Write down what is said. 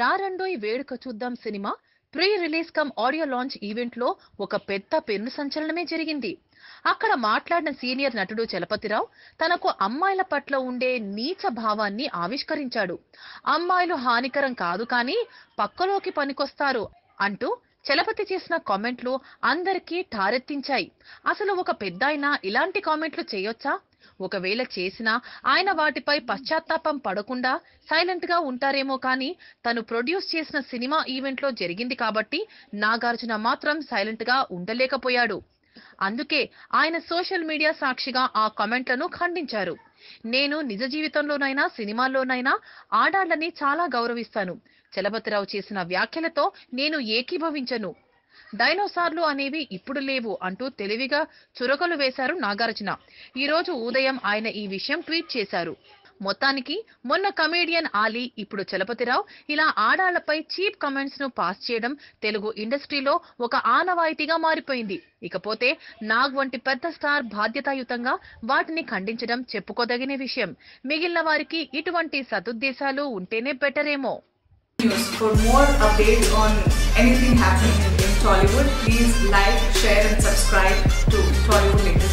రారండోయ్ Veduka Chuddam cinema pre release cum audio launch ఈవెంట్లో ఒక పెద్ద పెన్ను సంచలనమే జరిగింది. అక్కడ మాట్లాడిన సీనియర్ నటుడు చలపతిరావు తనకు అమ్మాయిల పట్ల ఉండే నీచ భావాన్ని ఆవిష్కరించాడు. అమ్మాయిలు హానికరం కాదు కానీ పక్కలోకి పనికొస్తారు అంటూ చలపతి చేసిన కామెంట్లు అందరికీ ఠారెత్తించాయి అసలు ఒక పెద్దాయన ఇలాంటి కామెంట్లు చేయొచ్చా? ఒకవేళ చేసినా ఆయన వాటిపై పశ్చాత్తాపం పడకుండా సైలెంట్గా ఉంటారేమో కానీ తను ప్రొడ్యూస్ చేసిన సినిమా ఈవెంట్లో జరిగింది కాబట్టి నాగార్జున మాత్రం సైలెంట్గా ఉండలేకపోయాడు. అందుకే ఆయన సోషల్ మీడియా సాక్షిగా ఆ కామెంట్లను ఖండించారు. నేను నిజ జీవితంలోనైనా సినిమాల్లోనైనా ఆడాళ్ళని చాలా గౌరవిస్తాను. చలపతిరావు చేసిన వ్యాఖ్యలతో నేను ఏకీభవించను. డైనోసార్లు అనేవి ఇప్పుడు లేవు అంటూ తెలివిగా చురకలు వేశారు నాగార్జున. ఈ రోజు ఉదయం ఆయన ఈ విషయం ట్వీట్ చేశారు. మొత్తానికి మొన్న కమేడియన్ ఆలీ ఇప్పుడు చలపతిరావు ఇలా ఆడాళ్ళపై చీప్ కమెంట్స్ను పాస్ చేయడం తెలుగు ఇండస్ట్రీలో ఒక ఆనవాయితీగా మారిపోయింది. ఇకపోతే నాగ్ వంటి పెద్ద స్టార్ బాధ్యతాయుతంగా వాటిని ఖండించడం చెప్పుకోదగిన విషయం. మిగిలిన వారికి ఇటువంటి సదుద్దేశాలు ఉంటేనే బెటరేమో. News. For more updates on anything please like, share, and subscribe to Latest News.